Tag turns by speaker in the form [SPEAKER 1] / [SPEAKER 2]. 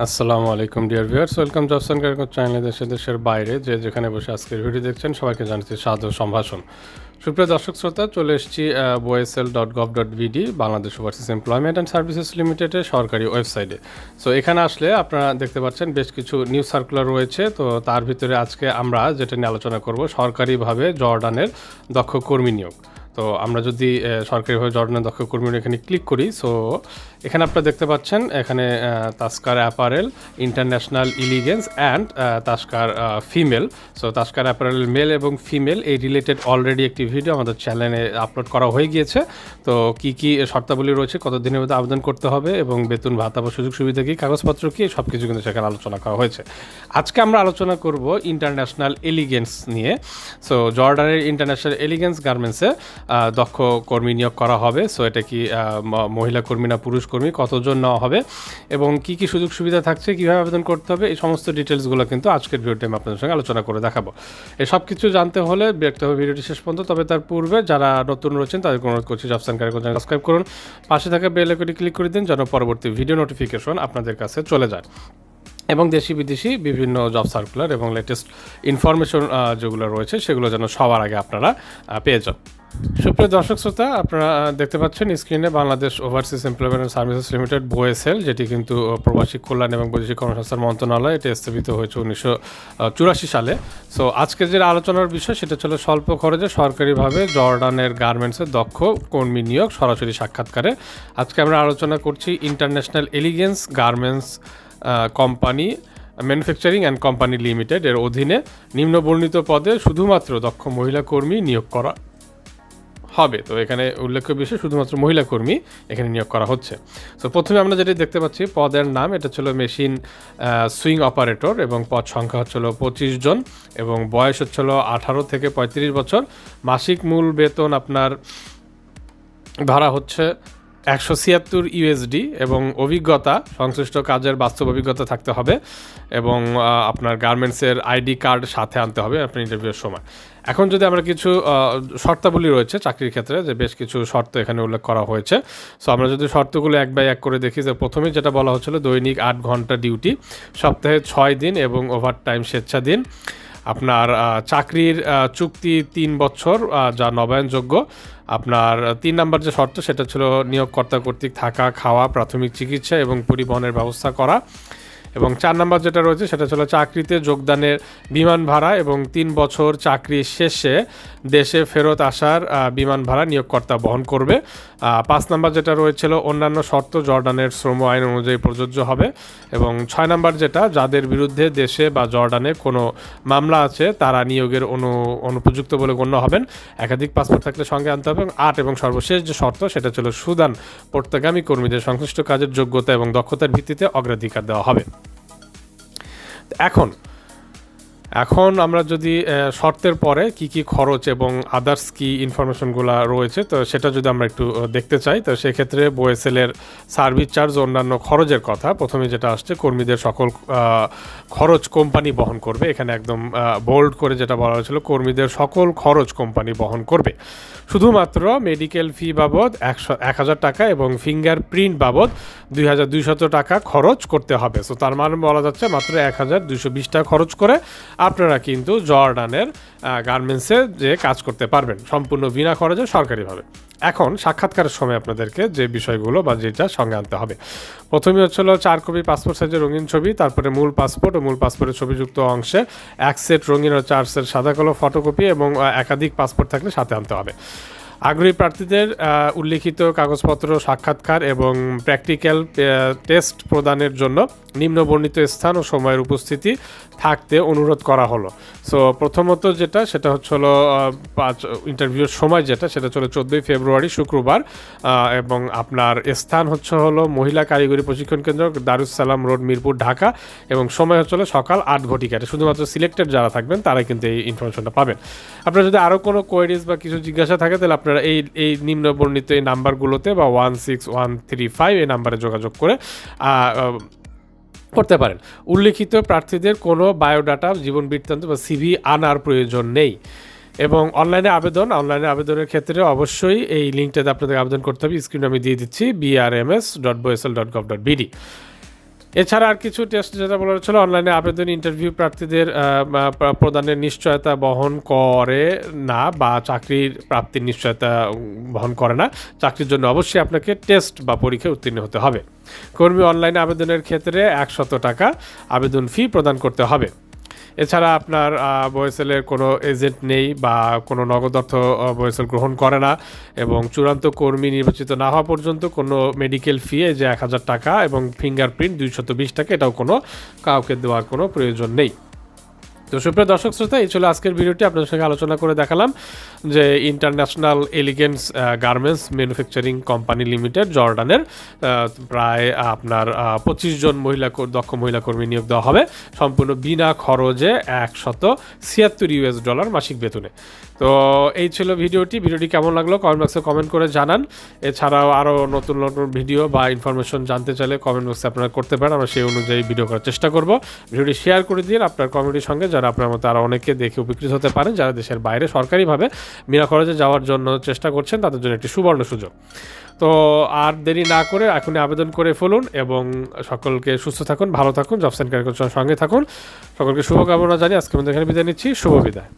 [SPEAKER 1] আসসালামু আলাইকুম, dear viewers. Welcome jobs and career চ্যানেলে, দেশে দেশের বাইরে। যে যেখানে বসে আজকের ভিডিও দেখছেন, সবাইকে জানাচ্ছি সাদর সম্ভাষণ। সুপ্রিয় দর্শক শ্রোতা, চলে এসেছি BOESL dot gov dot BD Bangladesh overseas employment and services লিমিটেডের সরকারি ওয়েবসাইটে। সো, এখানে আসলে আপনারা দেখতে পাচ্ছেন বেশ কিছু নিউজ সার্কুলার রয়েছে। তো, তার ভিতরে আজকে আমরা যেটা নিয়ে আলোচনা করব, সরকারিভাবে জর্ডানের দক্ষ কর্মী নিয়োগ। তো আমরা যদি সরকারিভাবে জর্ডানের দক্ষ কর্মী নিয়োগ এখানে ক্লিক করি সো এখানে আপনারা দেখতে পাচ্ছেন, এখানে Tasker apparel international elegance and Tasker female so Tasker apparel male এবং ফিমেল এই রিলেটেড অলরেডি একটি ভিডিও আমাদের চ্যানেলে আপলোড করা হয়ে গিয়েছে। তো কি কি শর্তাবলী রয়েছে কত দিনের মধ্যে আবেদন করতে হবে এবং বেতন, ভাতা বা সুযোগ সুবিধা কি, কাগজপত্র কি সব কিছু কিন্তু সেখানে আলোচনা করা হয়েছে। আজকে আমরা আলোচনা করব ইন্টারন্যাশনাল এলিগেন্স নিয়ে। সো জর্ডানের ইন্টারন্যাশনাল এলিগেন্স গার্মেন্টসে দক্ষ কর্মী নিয়োগ করা হবে। সো এটা কি মহিলা কর্মী না পুরুষ কর্মী, কতজন নেওয়া হবে এবং কি কি সুযোগ সুবিধা থাকছে, কীভাবে আবেদন করতে হবে, এই সমস্ত ডিটেলসগুলো কিন্তু আজকের ভিডিওতে আমি আপনাদের সঙ্গে আলোচনা করে দেখাবো। এই সব কিছু জানতে হলে দেখতে হবে ভিডিওটি শেষ পর্যন্ত, তবে তার পূর্বে যারা নতুন রয়েছেন, তাদেরকে অনুরোধ করছি জবসান কারিগর সাবস্ক্রাইব করুন। পাশে থাকা বেল আইকনটি ক্লিক করে দিন, যেন পরবর্তী ভিডিও নোটিফিকেশন আপনাদের কাছে চলে যায়। এবং দেশি বিদেশি বিভিন্ন জব সার্কুলার এবং লেটেস্ট ইনফরমেশন যেগুলো রয়েছে, সেগুলো যেন সবার আগে আপনারা পেয়ে যান। সুপ্রিয় দর্শক শ্রোতা, আপনারা দেখতে পাচ্ছেন স্ক্রিনে Bangladesh overseas employment services limited BOESL যেটি কিন্তু প্রবাসী কল্যাণ এবং বৈদেশিক কর্মসংস্থান মন্ত্রণালয় এটি স্থাপিত হয়েছে উনিশশো চুরাশি সালে। সো আজকে যে আলোচনার বিষয়, সেটা ছিল স্বল্প খরচে সরকারিভাবে জর্ডানের গার্মেন্টসের দক্ষ কর্মী নিয়োগ সরাসরি সাক্ষাৎকারে। আজকে আমরা আলোচনা করছি international elegance garments company manufacturing and company limited এর অধীনে নিম্নবর্ণিত পদে শুধুমাত্র দক্ষ মহিলা কর্মী নিয়োগ করা হবে। তো এখানে উল্লেখ্য বিষয়, শুধুমাত্র মহিলা কর্মী এখানে নিয়োগ করা হচ্ছে। তো প্রথমে আমরা যেটি দেখতে পাচ্ছি, পদের নাম, এটা ছিল মেশিন সুইং অপারেটর এবং পদ সংখ্যা হচ্ছিল পঁচিশ জন এবং বয়স হচ্ছিল আঠারো থেকে পঁয়ত্রিশ বছর। মাসিক মূল বেতন আপনার ভাড়া হচ্ছে একশো ছিয়াত্তর ইউএসডি এবং অভিজ্ঞতা, সংশ্লিষ্ট কাজের বাস্তব অভিজ্ঞতা থাকতে হবে এবং আপনার গার্মেন্টসের আইডি কার্ড সাথে আনতে হবে আপনার ইন্টারভিউয়ের সময়। এখন যদি আমরা কিছু শর্তাবলী রয়েছে চাকরির ক্ষেত্রে যে বেশ কিছু শর্ত এখানে উল্লেখ করা হয়েছে। সো আমরা যদি শর্তগুলো এক বাই এক করে দেখি, যে প্রথমে যেটা বলা হচ্ছিল দৈনিক আট ঘণ্টা ডিউটি, সপ্তাহে ছয় দিন এবং ওভার টাইম স্বেচ্ছা দিন আপনার চাকরির চুক্তি তিন বছর যা নবায়নযোগ্য। আপনার তিন নম্বর যে শর্ত, সেটা ছিল নিয়োগকর্তা কর্তৃক থাকা, খাওয়া, প্রাথমিক চিকিৎসা এবং পরিবহনের ব্যবস্থা করা। এবং চার নাম্বার যেটা রয়েছে, সেটা ছিল চাকরিতে যোগদানের বিমান ভাড়া এবং তিন বছর চাকরি শেষে দেশে ফেরত আসার বিমান ভাড়া নিয়োগকর্তা বহন করবে। পাঁচ নাম্বার যেটা রয়েছিল অন্যান্য শর্ত, জর্ডানের শ্রম আইন অনুযায়ী প্রযোজ্য হবে। এবং ছয় নাম্বার যেটা, যাদের বিরুদ্ধে দেশে বা জর্ডানে কোনো মামলা আছে, তারা নিয়োগের অনু, অনুপযুক্ত বলে গণ্য হবেন। একাধিক পাসপোর্ট থাকলে সঙ্গে আনতে হবে এবং আট এবং সর্বশেষ যে শর্ত, সেটা ছিল সুদান প্রত্যাগামী কর্মীদের সংশ্লিষ্ট কাজের যোগ্যতা এবং দক্ষতার ভিত্তিতে অগ্রাধিকার দেওয়া হবে। এখন এখন আমরা যদি শর্তের পরে কি কি খরচ এবং আদার্স কি ইনফরমেশনগুলো রয়েছে, তো সেটা যদি আমরা একটু দেখতে চাই, তো সেক্ষেত্রে বোয়েসেলের সার্ভিস চার্জ অন্যান্য খরচের কথা। প্রথমে যেটা আসছে, কর্মীদের সকল খরচ কোম্পানি বহন করবে। এখানে একদম বোল্ড করে যেটা বলা হয়েছিল, কর্মীদের সকল খরচ কোম্পানি বহন করবে। শুধুমাত্র মেডিকেল ফি বাবদ একশো, এক হাজার টাকা এবং ফিঙ্গার প্রিন্ট বাবদ দুই হাজার দুইশত টাকা খরচ করতে হবে। সো তার মানে বলা যাচ্ছে মাত্র এক হাজার দুইশো বিশ টাকা খরচ করে আপনারা কিন্তু জর্ডানের গার্মেন্টসে যে কাজ করতে পারবেন, সম্পূর্ণ বিনা খরচে সরকারিভাবে। এখন সাক্ষাৎকারের সময় আপনাদেরকে যে বিষয়গুলো বা যেটা সঙ্গে আনতে হবে। প্রথমে হচ্ছিল চার কপি পাসপোর্ট সাইজের রঙিন ছবি, তারপরে মূল পাসপোর্ট ও মূল পাসপোর্টের ছবিযুক্ত অংশে এক সেট রঙিন ও চার সেট সাদা কালো ফটোকপি এবং একাধিক পাসপোর্ট থাকলে সাথে আনতে হবে। আগ্রহী প্রার্থীদের উল্লিখিত কাগজপত্র, সাক্ষাৎকার এবং প্র্যাকটিক্যাল টেস্ট প্রদানের জন্য নিম্নবর্ণিত স্থান ও সময়ের উপস্থিতি থাকতে অনুরোধ করা হলো। সো প্রথমত যেটা, সেটা হচ্ছে হলো পাঁচ ইন্টারভিউর সময় যেটা, সেটা হচ্ছিল চোদ্দোই ফেব্রুয়ারি, শুক্রবার এবং আপনার স্থান হচ্ছে হলো মহিলা কারিগরি প্রশিক্ষণ কেন্দ্র দারুসালাম রোড, মিরপুর, ঢাকা, এবং সময় হচ্ছে হলো সকাল আট ঘটিকা এটা শুধুমাত্র সিলেক্টেড যারা থাকবেন, তারাই কিন্তু এই ইনফরমেশনটা পাবেন। আপনার যদি আরও কোনো কোয়েরিজ বা কিছু জিজ্ঞাসা থাকে, তাহলে আপনারা এই এই নিম্ন বর্ণিত এই নাম্বারগুলোতে বা one six one three five এই নাম্বারে যোগাযোগ করে করতে পারেন। উল্লেখিত প্রার্থীদের কোনো বায়োডাটা, জীবন বৃত্তান্ত বা সিভি আনার প্রয়োজন নেই। এবং অনলাইনে আবেদন, অনলাইনে আবেদনের ক্ষেত্রে অবশ্যই এই লিঙ্কটাতে আপনাদের আবেদন করতে হবে। স্ক্রিনে আমি দিয়ে দিচ্ছি BRMS dot BOESL dot gov dot BD এছাড়া আর কিছু টেস্ট যেটা বলা হচ্ছিল অনলাইনে আবেদন ইন্টারভিউ প্রার্থীদের প্রদানের নিশ্চয়তা বহন করে না বা চাকরির প্রাপ্তির নিশ্চয়তা বহন করে না। চাকরির জন্য অবশ্যই আপনাকে টেস্ট বা পরীক্ষায় উত্তীর্ণ হতে হবে। কর্মী অনলাইনে আবেদনের ক্ষেত্রে একশত টাকা আবেদন ফি প্রদান করতে হবে। এছাড়া আপনার বয়েসেলের কোনো এজেন্ট নেই বা কোনো নগদ অর্থ বয়েসেল গ্রহণ করে না এবং চূড়ান্ত কর্মী নির্বাচিত না হওয়া পর্যন্ত কোনো মেডিকেল ফি যে এক হাজার টাকা এবং ফিঙ্গারপ্রিন্ট দুইশত বিশ টাকা, এটাও কোনো কাউকে দেওয়ার কোনো প্রয়োজন নেই। তো সুপ্রিয় দর্শক শ্রোতা, এই ছিল আজকের ভিডিওটি। আপনাদের সঙ্গে আলোচনা করে দেখালাম যে international elegance garments manufacturing company limited জর্ডানের প্রায় আপনার পঁচিশ জন মহিলা দক্ষ মহিলা কর্মী নিয়োগ দেওয়া হবে সম্পূর্ণ বিনা খরচে একশত ছিয়াত্তর ইউএস ডলার মাসিক বেতনে। তো এই ছিল ভিডিওটি। ভিডিওটি কেমন লাগল কমেন্ট বক্সে কমেন্ট করে জানান। এছাড়াও আরও নতুন নতুন ভিডিও বা ইনফরমেশন জানতে চাইলে কমেন্ট বক্সে আপনারা করতে পারেন। আমরা সেই অনুযায়ী ভিডিও করার চেষ্টা করব। ভিডিওটি শেয়ার করে দিন আপনার কমিউনিটির সঙ্গে যারা আপনার মতো আরও অনেকে দেখে উপকৃত হতে পারেন যারা দেশের বাইরে সরকারিভাবে বিনা খরচে যাওয়ার জন্য চেষ্টা করছেন, তাদের জন্য একটি সুবর্ণ সুযোগ। তো আর দেরি না করে এখনই আবেদন করে ফেলুন এবং সকলকে সুস্থ থাকুন, ভালো থাকুন জব সেন্টার সঙ্গে থাকুন। সকলকে শুভকামনা জানিয়ে আজকে আমাদের এখানে বিদায় নিচ্ছি। শুভ বিদায়।